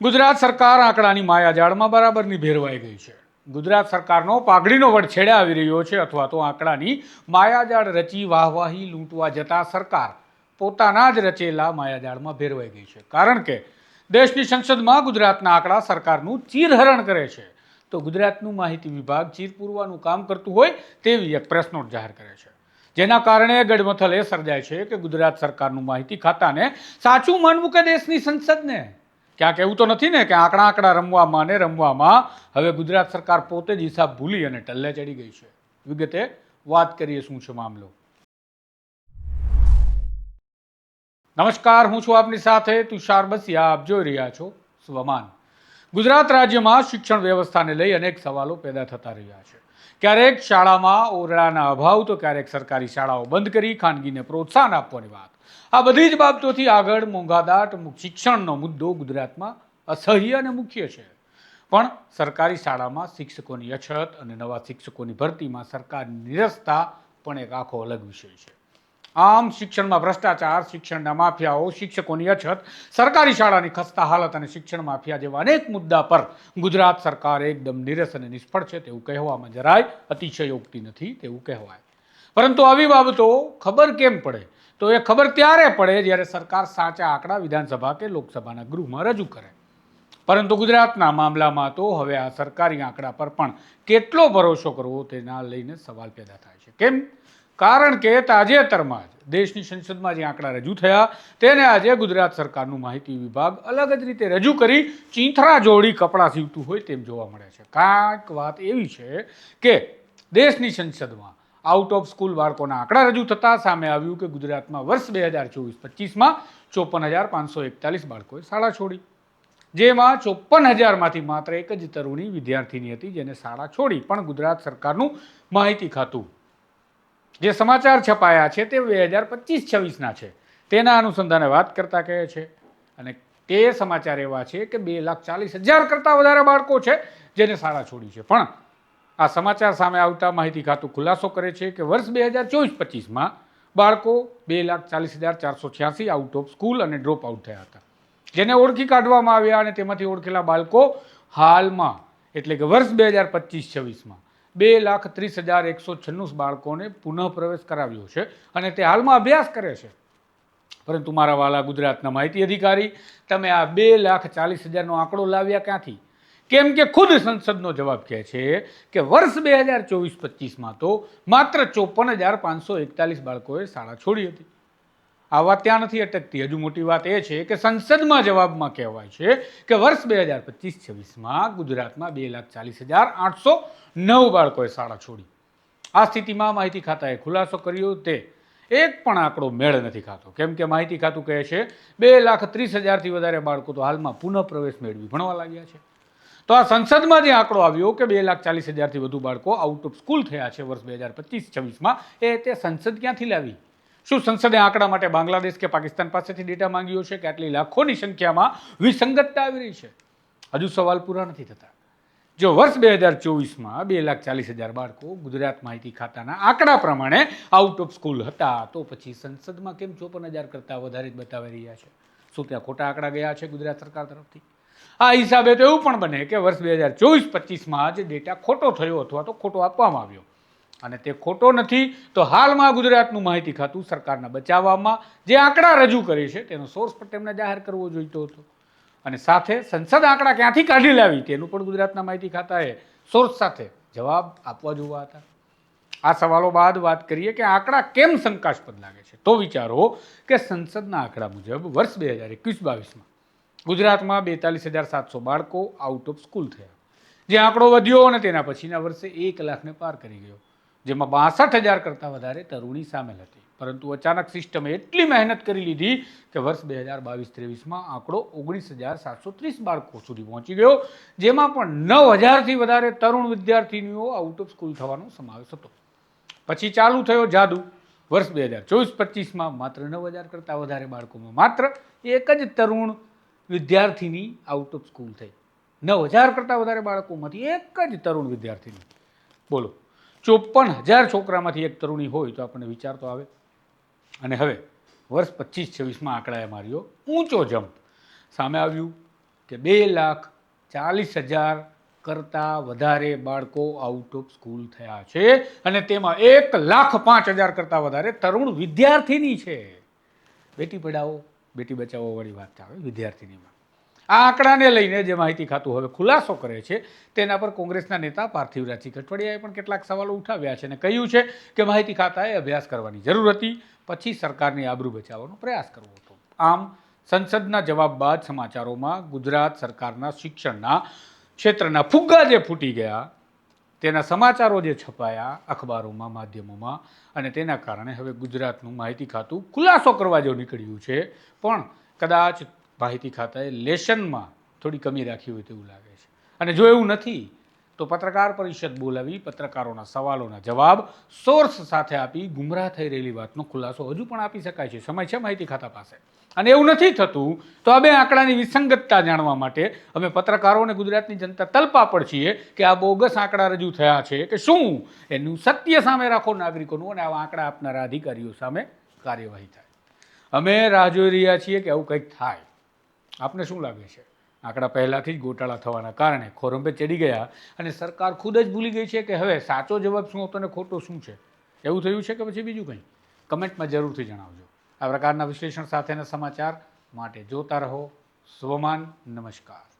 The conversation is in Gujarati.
ગુજરાત સરકાર આંકડાની માયાજાળમાં બરાબરની ભેરવાઈ ગઈ છે. ગુજરાત સરકારનો પાઘડીનો વડછેડે આવી રહ્યો છે અથવા તો આંકડાની માયાજાળ રચી વાહવાહી લૂંટવા જતા સરકાર પોતાના જ રચેલા માયાજાળમાં ભેરવાઈ ગઈ છે. કારણ કે દેશની સંસદમાં ગુજરાતના આંકડા સરકારનું ચીરહરણ કરે છે. તો ગુજરાતનું માહિતી વિભાગ ચીરપૂરવાનું કામ કરતું હોય તેવી એક પ્રેસ નોટ જાહેર કરે છે. જેના કારણે ગઢમથલ એ સર્જાય છે કે ગુજરાત સરકારનું માહિતી ખાતાને સાચું માનવું કે દેશની સંસદને? ક્યાંક એવું તો નથી ને કે આંકડા આંકડા રમવામાં ને રમવામાં હવે ગુજરાત સરકાર પોતે જ હિસાબ ભૂલી અને ટલ્લે ચડી ગઈ છે. વિગતે વાત કરીએ શું છે મામલો. નમસ્કાર, હું છું આપની સાથે તુષાર બસિયા. આપ જોઈ રહ્યા છો સ્વમાન. ગુજરાત રાજ્યમાં શિક્ષણ વ્યવસ્થાને લઈ અનેક સવાલો પેદા થતા રહ્યા છે. ક્યારેક શાળામાં ઓરડાના અભાવ, તો ક્યારેક સરકારી શાળાઓ બંધ કરી ખાનગીને પ્રોત્સાહન આપવાની વાત. આ બધી જ બાબતોથી આગળ મોંઘાદાટ શિક્ષણનો મુદ્દો ગુજરાતમાં અસહ્ય અને મુખ્ય છે. પણ સરકારી શાળામાં શિક્ષકોની અછત અને નવા શિક્ષકોની ભરતીમાં સરકારની નિરસતા પણ એક આખો અલગ વિષય છે. આમ શિક્ષણમાં ભ્રષ્ટાચાર, શિક્ષણના માફિયાઓ, શિક્ષકોની અછત, સરકારી શાળાની ખસ્તા હાલત અને શિક્ષણ માફિયા જેવા અનેક મુદ્દા પર ગુજરાત સરકાર એકદમ નિરસ અને નિષ્ફળ છે તેવું કહેવામાં જરાય અતિશયોક્તિ નથી તેવું કહેવાય. પરંતુ આવી બાબતો ખબર કેમ પડે? તો એ ખબર ત્યારે પડે જ્યારે સરકાર સાચા આંકડા વિધાનસભા કે લોકસભાના ગૃહમાં રજૂ કરે. પરંતુ ગુજરાતના મામલામાં તો હવે આ સરકારી આંકડા પર પણ કેટલો ભરોસો કરવો તેના લઈને સવાલ પેદા થાય છે. કેમ? કારણ કે તાજેતરમાં જ દેશની સંસદમાં જે આંકડા રજૂ થયા તેને આજે ગુજરાત સરકારનું માહિતી વિભાગ અલગ જ રીતે રજૂ કરી ચીંથરા જોડી કપડાં સીવતું હોય તેમ જોવા મળે છે. કાંઈક વાત એવી છે કે દેશની સંસદમાં આઉટ ઓફ સ્કૂલ બાળકોના આંકડા રજૂ થતાં સામે આવ્યું કે ગુજરાતમાં વર્ષ બે હજાર ચોવીસ પચીસમાં ચોપન હજાર પાંચસો એકતાલીસ બાળકોએ શાળા છોડી. જેમાં ચોપન હજારમાંથી માત્ર એક જ તરુણી વિદ્યાર્થીની હતી જેને શાળા છોડી, પણ ગુજરાત સરકારનું માહિતી ખાતું. જે સમાચાર છપાયા છે તે બે હજાર પચીસ છવ્વીસના છે. તેના અનુસંધાને વાત કરતા કહે છે, અને તે સમાચાર એવા છે કે બે લાખ ચાલીસ હજાર કરતાં વધારે બાળકો છે જેને શાળા છોડી છે. પણ આ સમાચાર સામે આવતા માહિતી ખાતું ખુલાસો કરે છે કે વર્ષ બે હજાર ચોવીસ પચીસમાં બાળકો બે લાખ ચાલીસ હજાર ચારસો છ્યાસી આઉટ ઓફ સ્કૂલ અને ડ્રોપ આઉટ થયા હતા. જેને ઓળખી કાઢવામાં આવ્યા અને તેમાંથી ઓળખેલા બાળકો હાલમાં, એટલે કે વર્ષ બે હજાર પચીસ છવ્વીસમાં, બે લાખ ત્રીસ હજાર એકસો છન્નું બાળકોને પુનઃ પ્રવેશ કરાવ્યો છે અને તે હાલમાં અભ્યાસ કરે છે. પરંતુ મારા વાલા ગુજરાતના માહિતી અધિકારી, તમે આ બે લાખ ચાલીસ હજારનો આંકડો લાવ્યા ક્યાંથી? કેમ કે ખુદ સંસદનો જવાબ કહે છે કે વર્ષ બે હજાર ચોવીસ પચીસમાં તો માત્ર ચોપન હજાર પાંચસો એકતાલીસ બાળકોએ શાળા છોડી હતી. આ વાત ત્યાં નથી અટકતી. હજુ મોટી વાત એ છે કે સંસદમાં જવાબમાં કહેવાય છે કે વર્ષ બે હજાર પચીસ છવ્વીસમાં ગુજરાતમાં બે લાખ ચાલીસ હજાર આઠસો નવ બાળકોએ શાળા છોડી. આ સ્થિતિમાં માહિતી ખાતાએ ખુલાસો કર્યો તે એક પણ આંકડો મેળ નથી ખાતો. કેમ કે માહિતી ખાતું કહે છે, બે લાખ ત્રીસ હજારથી વધારે બાળકો તો હાલમાં પુનઃ પ્રવેશ મેળવી ભણવા લાગ્યા છે. તો આ સંસદમાં જે આંકડો આવ્યો કે બે લાખ ચાલીસ હજારથી વધુ બાળકો આઉટ ઓફ સ્કૂલ થયા છે વર્ષ બે હજાર પચીસ, છવ્વીસમાં, એ તે સંસદ ક્યાંથી લાવી? શું સંસદે આંકડા માટે બાંગ્લાદેશ કે પાકિસ્તાન પાસેથી ડેટા માંગ્યો છે કે આટલી લાખોની સંખ્યામાં વિસંગતતા આવી રહી છે? હજુ સવાલ પૂરા નથી થતા. જો વર્ષ બે હજાર ચોવીસમાં બે લાખ ચાલીસ હજાર બાળકો ગુજરાત માહિતી ખાતાના આંકડા પ્રમાણે આઉટ ઓફ સ્કૂલ હતા, તો પછી સંસદમાં કેમ ચોપન હજાર કરતાં વધારે જ બતાવી રહ્યા છે? શું ત્યાં ખોટા આંકડા ગયા છે ગુજરાત સરકાર તરફથી? આ હિસાબે તો એવું પણ બને કે વર્ષ બે હજાર ચોવીસ, પચીસમાં જે ડેટા ખોટો થયો અથવા તો ખોટો આપવામાં આવ્યો. અને તે ખોટો નથી, તો હાલમાં ગુજરાતનું માહિતી ખાતું સરકારના બચાવવામાં જે આંકડા રજૂ કરે છે, તેનો સોર્સ પણ તેમને જાહેર કરવો જોઈતો હતો. અને સાથે સંસદ આંકડા ક્યાંથી કાઢી લાવી, તેનું પણ ગુજરાતના માહિતી ખાતાએ સોર્સ સાથે જવાબ આપવા જોવા હતા. આ સવાલો બાદ વાત કરીએ કે આંકડા કેમ શંકાસ્પદ લાગે છે? તો વિચારો કે સંસદના આંકડા મુજબ વર્ષ બે હજાર એકવીસ, બાવીસમાં ગુજરાતમાં બેતાલીસ હજાર સાતસો બાળકો આઉટ ઓફ સ્કૂલ થયા. જે આંકડો વધ્યો અને તેના પછીના વર્ષે એક લાખને પાર કરી ગયો, જેમાં બાસઠ હજાર કરતાં વધારે તરુણી સામેલ હતી. પરંતુ અચાનક સિસ્ટમે એટલી મહેનત કરી લીધી કે વર્ષ બે હજાર બાવીસ ત્રેવીસમાં આંકડો ઓગણીસ હજાર સાતસો ત્રીસ બાળકો સુધી પહોંચી ગયો, જેમાં પણ નવ હજારથી વધારે તરુણ વિદ્યાર્થીનીઓ આઉટ ઓફ સ્કૂલ થવાનો સમાવેશ હતો. પછી ચાલુ થયો જાદુ. વર્ષ બે હજાર ચોવીસ પચીસમાં માત્ર નવ હજાર કરતાં વધારે બાળકોમાં માત્ર એક જ તરુણ વિદ્યાર્થીની આઉટ ઓફ સ્કૂલ થઈ. નવ હજાર કરતાં વધારે બાળકોમાંથી એક જ તરુણ વિદ્યાર્થીની. બોલો ચોપન હજાર છોકરામાંથી એક તરુણી હોય તો આપણને વિચાર તો આવે. અને હવે, વર્ષ પચીસ છવ્વીસમાં આંકડાએ માર્યો ઊંચો જમ્પ સામે આવ્યું કે બે લાખ ચાલીસ હજાર કરતાં વધારે બાળકો આઉટ ઓફ સ્કૂલ થયા છે અને તેમાં એક લાખ પાંચ હજાર કરતાં વધારે તરુણ વિદ્યાર્થીની છે. બેટી પઢાઓ બેટી બચાવો વાળી વાત આવે વિદ્યાર્થીનીમાં. આ આંકડાને લઈને જે માહિતી ખાતું હવે ખુલાસો કરે છે, તેના પર કોંગ્રેસના નેતા પાર્થિવરાજ કઠવડિયાએ પણ કેટલાક સવાલો ઉઠાવ્યા છે અને કહ્યું છે કે માહિતી ખાતાએ અભ્યાસ કરવાની જરૂર હતી, પછી સરકારની આબરૂ બચાવવાનો પ્રયાસ કરવો હતો. આમ, સંસદના જવાબ બાદ સમાચારોમાં ગુજરાત સરકારના શિક્ષણના ક્ષેત્રના ફુગ્ગા જે ફૂટી ગયા તેના સમાચારો જે છપાયા અખબારોમાં, માધ્યમોમાં, અને તેના કારણે હવે ગુજરાતનું માહિતી ખાતું ખુલાસો કરવા જેવું નીકળ્યું છે. પણ કદાચ માહિતી ખાતાએ લેશનમાં થોડી કમી રાખી હોય તેવું લાગે છે. અને જો એવું નથી, તો પત્રકાર પરિષદ બોલાવી પત્રકારોના સવાલોના જવાબ સોર્સ સાથે આપી ગુમરાહ થઈ રહેલી વાતનો ખુલાસો હજુ પણ આપી શકાય છે. સમય છે માહિતી ખાતા પાસે. અને એવું નથી થતું, તો આ બે આંકડાની વિસંગતતા જાણવા માટે અમે પત્રકારો અને ગુજરાતની જનતા તલપાપડ છીએ કે આ બોગસ આંકડા રજૂ થયા છે કે શું એનું સત્ય સામે રાખો નાગરિકોનું અને આવા આંકડા આપનારા અધિકારીઓ સામે કાર્યવાહી થાય. અમે રાહ જોઈ રહ્યા છીએ કે આવું કંઈક થાય. આપને શું લાગે છે? આંકડા પહેલાંથી જ ગોટાળા થવાના કારણે ખોરંભે ચડી ગયા અને સરકાર ખુદ જ ભૂલી ગઈ છે કે હવે સાચો જવાબ શું હતો અને ખોટો શું છે? એવું થયું છે કે પછી બીજું કંઈ? કમેન્ટમાં જરૂરથી જણાવજો. આ પ્રકારના વિશ્લેષણ સાથેના સમાચાર માટે જોતા રહો. સ્વમાન નમસ્કાર.